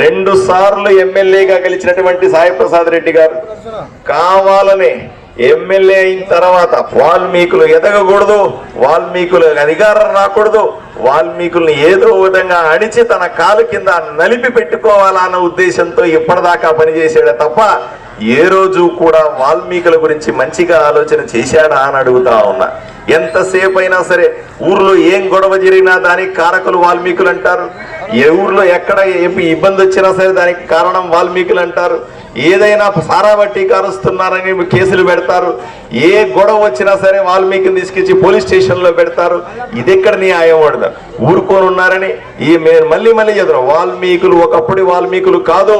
రెండు సార్లు ఎమ్మెల్యేగా గెలిచినటువంటి సాయి ప్రసాద్ రెడ్డి గారు కావాలని ఎమ్మెల్యే అయిన తర్వాత వాల్మీకులు ఎదగకూడదు వాల్మీకులు అధికారం రాకూడదు వాల్మీకుల్ని ఏదో విధంగా అణిచి తన కాలు కింద నలిపి పెట్టుకోవాలన్న ఉద్దేశంతో ఇప్పటిదాకా పనిచేసాడే తప్ప ఏ రోజు కూడా వాల్మీకుల గురించి మంచిగా ఆలోచన చేశాడా అని అడుగుతా ఉన్నా. ఎంతసేపు అయినా సరే ఊర్లో ఏం గొడవ జరిగినా దానికి కారకులు వాల్మీకులు అంటారు. ఏ ఊర్లో ఎక్కడ ఏ ఇబ్బంది వచ్చినా సరే దానికి కారణం వాల్మీకులు అంటారు. ఏదైనా సారా బట్టి కారుస్తున్నారని కేసులు పెడతారు. ఏ గొడవ వచ్చినా సరే వాల్మీకిని తీసుకొచ్చి పోలీస్ స్టేషన్లో పెడతారు. ఇది ఎక్కడ న్యాయం పడదు ఊరుకొని ఉన్నారని ఈ మేము మళ్ళీ మళ్ళీ చదువు వాల్మీకులు ఒకప్పుడు వాల్మీకులు కాదు.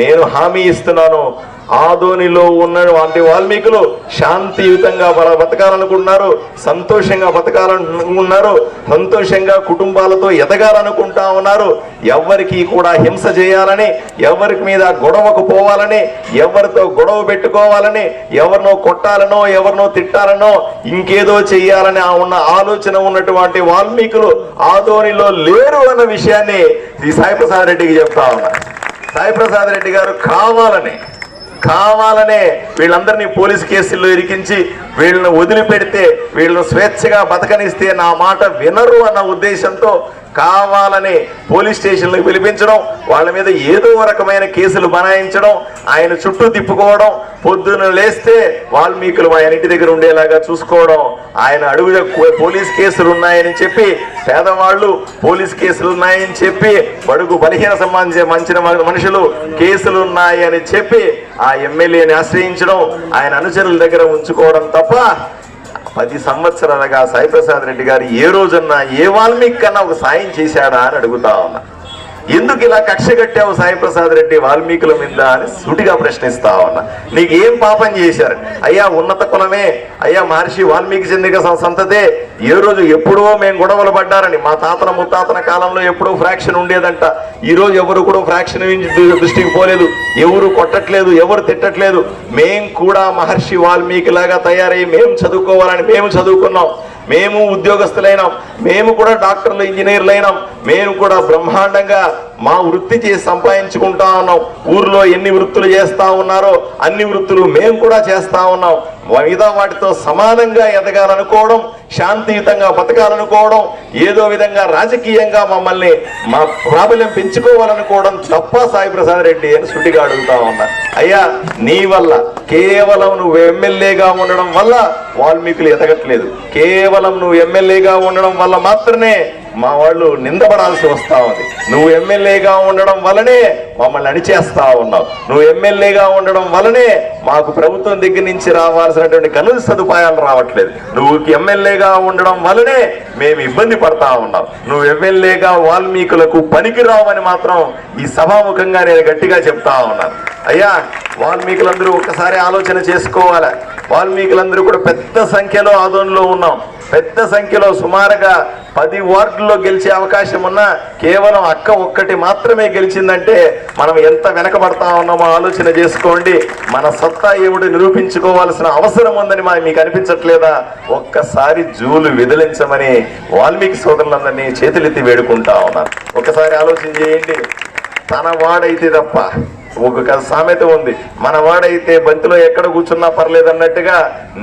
నేను హామీ ఇస్తున్నాను. ఆదోనిలో ఉన్న వంటి వాల్మీకులు శాంతియుతంగా బతకాలనుకుంటున్నారు సంతోషంగా బతకాలనుకున్నారు సంతోషంగా కుటుంబాలతో ఎదగాలనుకుంటా ఉన్నారు. ఎవరికి కూడా హింస చేయాలని ఎవరికి మీద గొడవకు పోవాలని ఎవరితో గొడవ పెట్టుకోవాలని ఎవరినో కొట్టాలనో ఎవరినో తిట్టాలనో ఇంకేదో చేయాలని ఆ ఉన్న ఆలోచన ఉన్నటువంటి వాల్మీకులు ఆదోనిలో లేరు అన్న విషయాన్ని ఈ సాయిప్రసాద్ రెడ్డికి చెప్తా ఉన్నా సాయిప్రసాద్ రెడ్డి గారు కావాలని కావాలనే వీళ్ళందరినీ పోలీస్ కేసుల్లో ఇరికించి వీళ్ళని వదిలిపెడితే వీళ్ళని స్వేచ్ఛగా బతకనిస్తే నా మాట వినరు అన్న ఉద్దేశంతో కావాలని పోలీస్ స్టేషన్లకు పిలిపించడం వాళ్ళ మీద ఏదో రకమైన కేసులు బనాయించడం ఆయన చుట్టూ తిప్పుకోవడం పొద్దున లేస్తే వాల్మీకులు ఆయన ఇంటి దగ్గర ఉండేలాగా చూసుకోవడం ఆయన అడుగు పోలీస్ కేసులు ఉన్నాయని చెప్పి పేదవాళ్ళు పోలీస్ కేసులు ఉన్నాయని చెప్పి బడుగు బలహీన సంబంధించిన మంచిన మనుషులు కేసులు ఉన్నాయని చెప్పి ఆ ఎమ్మెల్యేని ఆశ్రయించడం ఆయన అనుచరుల దగ్గర ఉంచుకోవడం తప్ప పది సంవత్సరాలుగా సాయిప్రసాద్ రెడ్డి గారు ఏ రోజన్నా ఏ వాల్మీకి కన్నా ఒక సాయం చేశాడా అని అడుగుతా ఉన్నా. ఎందుకు ఇలా కక్ష కట్టావు సాయిప్రసాద్ రెడ్డి వాల్మీకుల మీద అని సూటిగా ప్రశ్నిస్తా ఉన్నా. నీకు ఏం పాపం చేశారు? అయ్యా ఉన్నత కులమే. అయ్యా మహర్షి వాల్మీకి చెందిన సంతతే. ఏ రోజు ఎప్పుడో మేము గొడవలు పడ్డారని. మా తాతల ముత్తాతల కాలంలో ఎప్పుడో ఫ్రాక్షన్ ఉండేదంట. ఈ రోజు ఎవరు కూడా ఫ్రాక్షన్ దృష్టికి పోలేదు. ఎవరు కొట్టట్లేదు ఎవరు తిట్టట్లేదు. మేం కూడా మహర్షి వాల్మీకి లాగా తయారై మేము చదువుకోవాలని మేము చదువుకున్నాం. మేము ఉద్యోగస్తులైనాం. మేము కూడా డాక్టర్లు ఇంజనీర్లు అయినాం మేము కూడా బ్రహ్మాండంగా మా వృత్తి చేసి సంపాదించుకుంటా ఉన్నాం. ఊర్లో ఎన్ని వృత్తులు చేస్తూ ఉన్నారో అన్ని వృత్తులు మేము కూడా చేస్తూ ఉన్నాం. మిగతా వాటితో సమానంగా ఎదగాలనుకోవడం శాంతియుతంగా బతకాలనుకోవడం ఏదో విధంగా రాజకీయంగా మమ్మల్ని మా ప్రాబల్యం పెంచుకోవాలనుకోవడం తప్ప సాయి ప్రసాద్ రెడ్డి అని సుటిగా అడుగుతా ఉన్నా. అయ్యా నీ వల్ల కేవలం నువ్వు ఎమ్మెల్యేగా ఉండడం వల్ల వాల్మీకులు ఎదగట్లేదు. కేవలం నువ్వు ఎమ్మెల్యేగా ఉండడం వల్ల మాత్రమే మా వాళ్ళు నిందపడాల్సి వస్తా ఉంది. నువ్వు ఎమ్మెల్యేగా ఉండడం వలనే మమ్మల్ని అణిచేస్తా ఉన్నావు. నువ్వు ఎమ్మెల్యేగా ఉండడం వలనే మాకు ప్రభుత్వం దగ్గర నుంచి రావాల్సినటువంటి కనుల సదుపాయాలు రావట్లేదు. నువ్వు ఎమ్మెల్యేగా ఉండడం వలనే మేము ఇబ్బంది పడతా ఉన్నాం. నువ్వు ఎమ్మెల్యేగా వాల్మీకులకు పనికిరావని మాత్రం ఈ సభాముఖంగా నేను గట్టిగా చెప్తా ఉన్నాను. అయ్యా వాల్మీకులందరూ ఒక్కసారి ఆలోచన చేసుకోవాలి? వాల్మీకులందరూ కూడా పెద్ద సంఖ్యలో ఆదోళనలో ఉన్నాం. పెద్ద సంఖ్యలో సుమారుగా పది వార్డుల్లో గెలిచే అవకాశం ఉన్నా కేవలం అక్క ఒక్కటి మాత్రమే గెలిచిందంటే మనం ఎంత వెనకబడతా ఉన్నామో ఆలోచన చేసుకోండి. మన సత్తా ఏమిటి నిరూపించుకోవాల్సిన అవసరం ఉందని మా మీకు అనిపించట్లేదా? ఒక్కసారి జూలు విదిలించమని వాల్మీకి సోదరులందరినీ చేతులెత్తి వేడుకుంటా ఉన్నారు ఒకసారి ఆలోచన చేయండి. తన వాడైతే తప్ప ఒక సామెత ఉంది. మన వాడైతే బంతిలో ఎక్కడ కూర్చున్నా పర్లేదు అన్నట్టుగా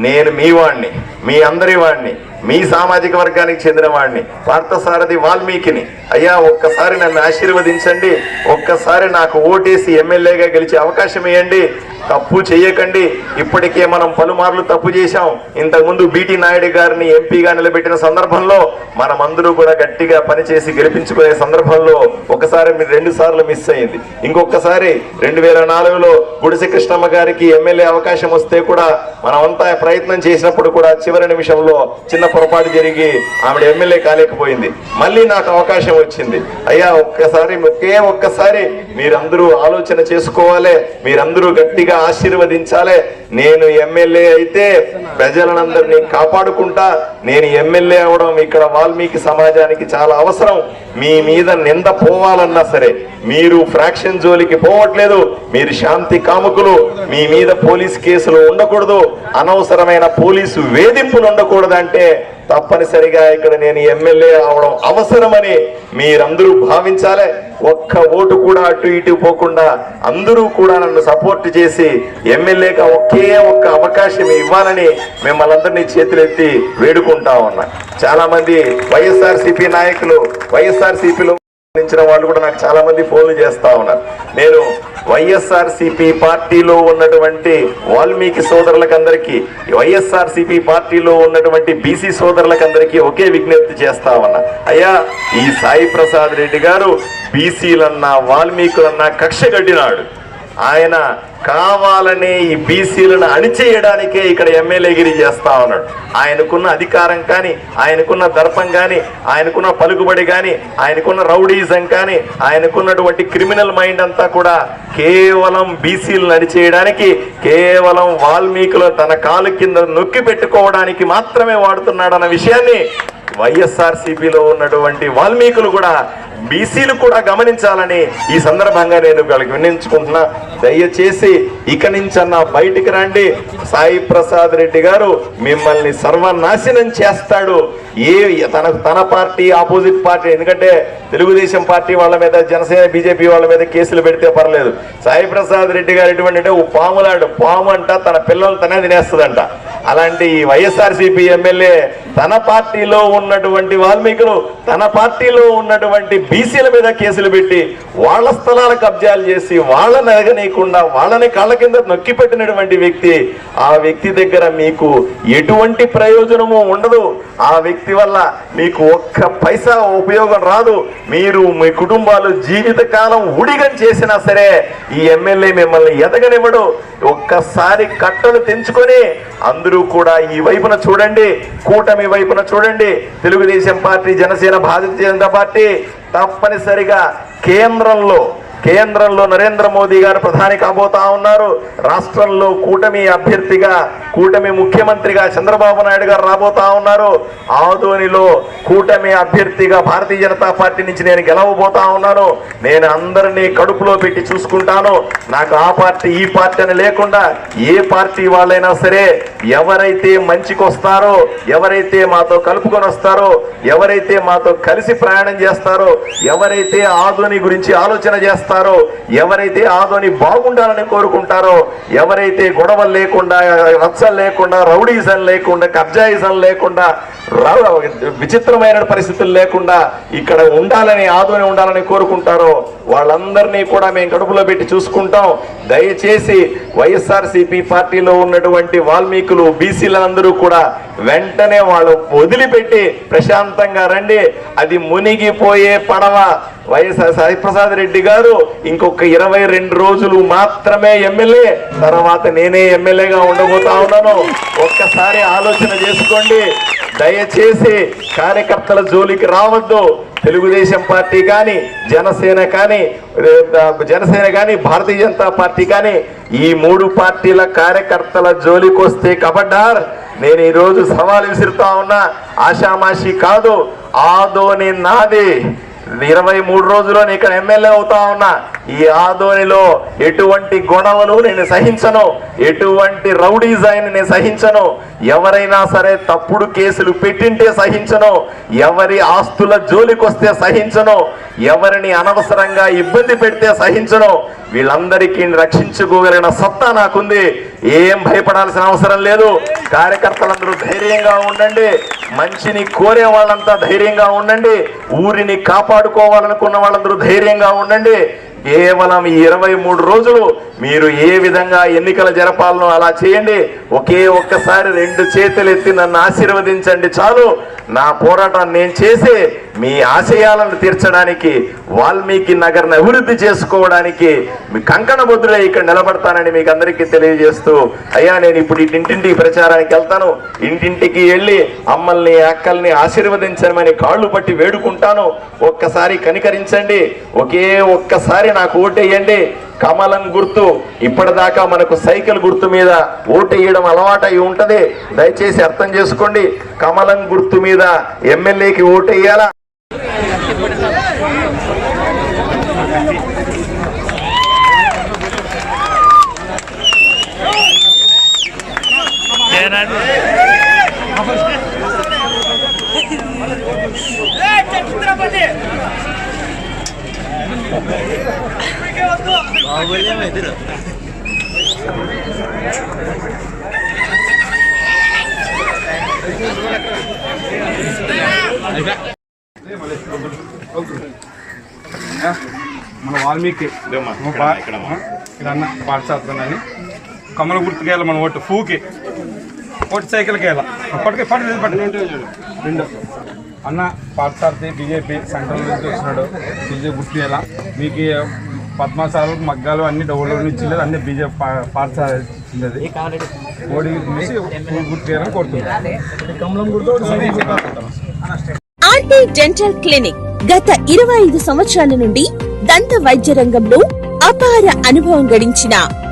నేను మీ వాణ్ణి మీ అందరి వాణ్ణి మీ సామాజిక వర్గానికి చెందిన వాడిని పార్థసారథి వాల్మీకిని. అయ్యా ఒక్కసారి నన్ను ఆశీర్వదించండి. ఒక్కసారి నాకు ఓటేసి ఎమ్మెల్యేగా గెలిచే అవకాశం ఇవ్వండి తప్పు చేయకండి ఇప్పటికే మనం పలుమార్లు తప్పు చేశాం. ఇంతకుముందు బీటీ నాయుడు గారిని ఎంపీగా నిలబెట్టిన సందర్భంలో మనమందరూ కూడా గట్టిగా పనిచేసి గెలిపించుకునే సందర్భంలో ఒకసారి మీరు రెండు సార్లు మిస్ అయింది ఇంకొకసారి రెండు వేల నాలుగులో గుడిసె కృష్ణమ్మ గారికి ఎమ్మెల్యే అవకాశం వస్తే కూడా మనమంతా ప్రయత్నం చేసినప్పుడు కూడా చివరి నిమిషంలో చిన్న పొరపాటు జరిగి ఆవిడ ఎమ్మెల్యే కాలేకపోయింది. మళ్ళీ నాకు అవకాశం వచ్చింది. అయ్యా ఒక్కసారి ఒకే ఒక్కసారి మీరందరూ ఆలోచన చేసుకోవాలి మీరందరూ గట్టిగా ఆశీర్వదించాలి. నేను ఎమ్మెల్యే అయితే ప్రజలందరినీ కాపాడుకుంటా. నేను ఎమ్మెల్యే అవడం ఇక్కడ వాల్మీకి సమాజానికి చాలా అవసరం. మీ మీద నింద పోవాలన్నా సరే మీరు ఫ్రాక్షన్ జోలికి పోవట్లేదు మీరు శాంతి కాముకులు మీ మీద పోలీస్ కేసులు ఉండకూడదు అనవసరమైన పోలీసు వేధింపులు ఉండకూడదంటే తప్పనిసరిగా ఇక్కడ నేను ఎమ్మెల్యే అవడం అవసరమని మీరందరూ భావించాలి. ఒక్క ఓటు కూడా అటు ఇటు పోకుండా అందరూ కూడా నన్ను సపోర్ట్ చేసి ఎమ్మెల్యేగా ఒకే ఒక్క అవకాశం ఇవ్వాలని మిమ్మల్ని అందరినీ చేతులెత్తి వేడుకుంటా ఉన్నా. చాలా మంది వైఎస్ఆర్ నాయకులు వైఎస్ఆర్ సిపిలో వాళ్ళు కూడా నాకు చాలా మంది ఫోన్లు చేస్తా ఉన్నారు. నేను వైఎస్ఆర్ పార్టీలో ఉన్నటువంటి వాల్మీకి సోదరులకందరికీ అందరికీ వైఎస్ఆర్ పార్టీలో ఉన్నటువంటి బీసీ సోదరులకందరికీ ఒకే విజ్ఞప్తి చేస్తా ఉన్నా. అయ్యా ఈ సాయి ప్రసాద్ రెడ్డి గారు బీసీలన్నా వాల్మీకులన్నా కక్ష కట్టినాడు. ఆయన కావాలని ఈ బీసీలను అణిచేయడానికే ఇక్కడ ఎమ్మెల్యేగిరి చేస్తా ఉన్నాడు. ఆయనకున్న అధికారం కానీ ఆయనకున్న దర్పం కానీ ఆయనకున్న పలుకుబడి కానీ ఆయనకున్న రౌడీజం కానీ ఆయనకున్నటువంటి క్రిమినల్ మైండ్ అంతా కూడా కేవలం బీసీలను అణిచేయడానికి కేవలం వాల్మీకులు తన కాలు కింద నొక్కి పెట్టుకోవడానికి మాత్రమే వాడుతున్నాడన్న విషయాన్ని వైఎస్ఆర్ సిపిలో ఉన్నటువంటి వాల్మీకులు కూడా బీసీలు కూడా గమనించాలని ఈ సందర్భంగా నేను వాళ్ళకి వినించుకుంటున్నా దయచేసి ఇక అన్న బయటికి రండి. సాయి ప్రసాద్ రెడ్డి గారు మిమ్మల్ని సర్వనాశనం చేస్తాడు. ఏ తన తన పార్టీ ఆపోజిట్ పార్టీ ఎందుకంటే తెలుగుదేశం పార్టీ వాళ్ళ మీద జనసేన బీజేపీ వాళ్ళ మీద కేసులు పెడితే పర్లేదు. సాయి ప్రసాద్ రెడ్డి గారు ఎటువంటి అంటే ఓ పాములాడు పాము అంట తన పిల్లలు తనే తినేస్తుందంట. అలాంటి ఈ వైఎస్ఆర్సీపీ ఎమ్మెల్యే తన పార్టీలో ఉన్నటువంటి వాల్మీకులు తన పార్టీలో ఉన్నటువంటి బీసీల మీద కేసులు పెట్టి వాళ్ళ స్థలాల కబ్జాలు చేసి వాళ్ళని ఎరగనీయకుండా వాళ్ళని కాళ్ళ కింద నొక్కి పెట్టినటువంటి వ్యక్తి ఆ వ్యక్తి దగ్గర మీకు ఎటువంటి ప్రయోజనము ఉండదు. ఆ వ్యక్తి వల్ల మీకు ఒక్క పైసా ఉపయోగం రాదు. మీరు మీ కుటుంబాలు జీవితకాలం ఉడిగం చేసినా సరే ఈ ఎమ్మెల్యే మిమ్మల్ని ఎదగనివ్వడు. ఒక్కసారి కట్టలు తెంచుకొని అందరూ కూడా ఈ వైపున చూడండి కూటమి వైపున చూడండి. తెలుగుదేశం పార్టీ జనసేన భారతీయ జనతా పార్టీ తప్పనిసరిగా కేంద్రంలో కేంద్రంలో నరేంద్ర మోదీ గారు ప్రధాని కాబోతా ఉన్నారు. రాష్ట్రంలో కూటమి అభ్యర్థిగా కూటమి ముఖ్యమంత్రిగా చంద్రబాబు నాయుడు గారు రాబోతా ఉన్నారు. ఆదోనిలో కూటమి అభ్యర్థిగా భారతీయ జనతా పార్టీ నుంచి నేను గెలవబోతా ఉన్నాను. నేను అందరినీ కడుపులో పెట్టి చూసుకుంటాను. నాకు ఆ పార్టీ ఈ పార్టీ అని లేకుండా ఏ పార్టీ వాళ్ళైనా సరే ఎవరైతే మంచికి వస్తారో ఎవరైతే మాతో కలుపుకొని వస్తారో ఎవరైతే మాతో కలిసి ప్రయాణం చేస్తారో ఎవరైతే ఆధుని గురించి ఆలోచన చేస్తారో ఎవరైతే ఆధోని బాగుండాలని కోరుకుంటారో ఎవరైతే గొడవలు లేకుండా రచ్చలు లేకుండా రౌడీజం లేకుండా కబ్జాయిజం లేకుండా విచిత్రమైన పరిస్థితులు లేకుండా ఇక్కడ ఉండాలని ఆదోని ఉండాలని కోరుకుంటారో వాళ్ళందరినీ కూడా మేము కడుపులో పెట్టి చూసుకుంటాం. దయచేసి వైఎస్ఆర్సీపీ పార్టీలో ఉన్నటువంటి వాల్మీకులు బీసీలందరూ కూడా వెంటనే వాళ్ళు వదిలిపెట్టి ప్రశాంతంగా రండి. అది మునిగిపోయే పడవ. వైఎస్ఆర్ సాయిప్రసాద్ రెడ్డి గారు ఇంకొక ఇరవై రెండు రోజులు మాత్రమే ఎమ్మెల్యే తర్వాత నేనే ఎమ్మెల్యేగా ఉండబోతా ఉన్నాను. ఒక్కసారి ఆలోచన చేసుకోండి. దయచేసి కార్యకర్తల జోలికి రావద్దు. తెలుగుదేశం పార్టీ కానీ జనసేన కానీ జనసేన కానీ భారతీయ జనతా పార్టీ కానీ ఈ మూడు పార్టీల కార్యకర్తల జోలికి వస్తే కబడ్డార్. నేను ఈరోజు సవాల్ విసురుతా ఉన్నా. ఆషామాషి కాదు ఆదోని నాది. ఇరవై మూడు రోజుల్లో నేను ఇక్కడ ఎమ్మెల్యే అవుతా ఉన్నా. ఈ ఆదోనిలో ఎటువంటి గొడవలు నేను సహించను. ఎటువంటి రౌడీజాయిని నేను సహించను. ఎవరైనా సరే తప్పుడు కేసులు పెట్టింటే సహించను. ఎవరి ఆస్తుల జోలికొస్తే సహించను. ఎవరిని అనవసరంగా ఇబ్బంది పెడితే సహించను. వీళ్ళందరికీ రక్షించుకోగలిగిన సత్తా నాకుంది. ఏం భయపడాల్సిన అవసరం లేదు. కార్యకర్తలందరూ ధైర్యంగా ఉండండి. మంచిని కోరే వాళ్ళంతా ధైర్యంగా ఉండండి. ఊరిని కాపాడుకోవాలనుకున్న వాళ్ళందరూ ధైర్యంగా ఉండండి. కేవలం ఇరవై మూడు రోజులు మీరు ఏ విధంగా ఎన్నికలు జరపాలనో అలా చేయండి. ఒకే ఒక్కసారి రెండు చేతులు ఎత్తి నన్ను ఆశీర్వదించండి చాలు. నా పోరాటాన్ని నేను చేసి మీ ఆశయాలను తీర్చడానికి వాల్మీకి నగర్ని అభివృద్ధి చేసుకోవడానికి మీ కంకణ ఇక్కడ నిలబడతానని మీకు అందరికీ తెలియజేస్తూ అయ్యా నేను ఇప్పుడు ఇంటింటికి ప్రచారానికి వెళ్తాను. ఇంటింటికి వెళ్ళి అమ్మల్ని అక్కల్ని ఆశీర్వదించమని కాళ్ళు పట్టి వేడుకుంటాను. ఒక్కసారి కనికరించండి. ఒకే ఒక్కసారి నాకు ఓటేయండి. కమలం గుర్తు ఇప్పటిదాకా మనకు సైకిల్ గుర్తు మీద ఓటేయడం అలవాటు అయి ఉంటుంది. దయచేసి అర్థం చేసుకోండి. కమలం గుర్తు మీద ఎమ్మెల్యేకి ఓటేయాలా? ಬಾಹುಬಲಿಯ ಎದುರು మన వాల్మీకి ఇక్కడ అన్న పాఠశాలని కమల గుర్తుకెళ్ళి మన ఓటు ఫూకి ఓటు సైకిల్కి వెళ్ళాలి పట్టుకే పట్టు పట్టు రెండు అన్న పాఠశాల బీజేపీ సెంట్రల్ నుంచి వచ్చినాడు బీజేపీ గుర్తు చేయాల? మీకు పద్మశాలు మగ్గాలు అన్ని డబ్బులు ఇచ్చింది. అన్ని బీజేపీ పాఠశాల ఇచ్చింది ఓడి గుర్తు చేయాలని కోరుతున్నాను. ఆర్టీ డెంటల్ క్లినిక్ గత ఇరవై ఐదు సంవత్సరాల నుండి దంత వైద్య రంగంలో అపార అనుభవం గడించిన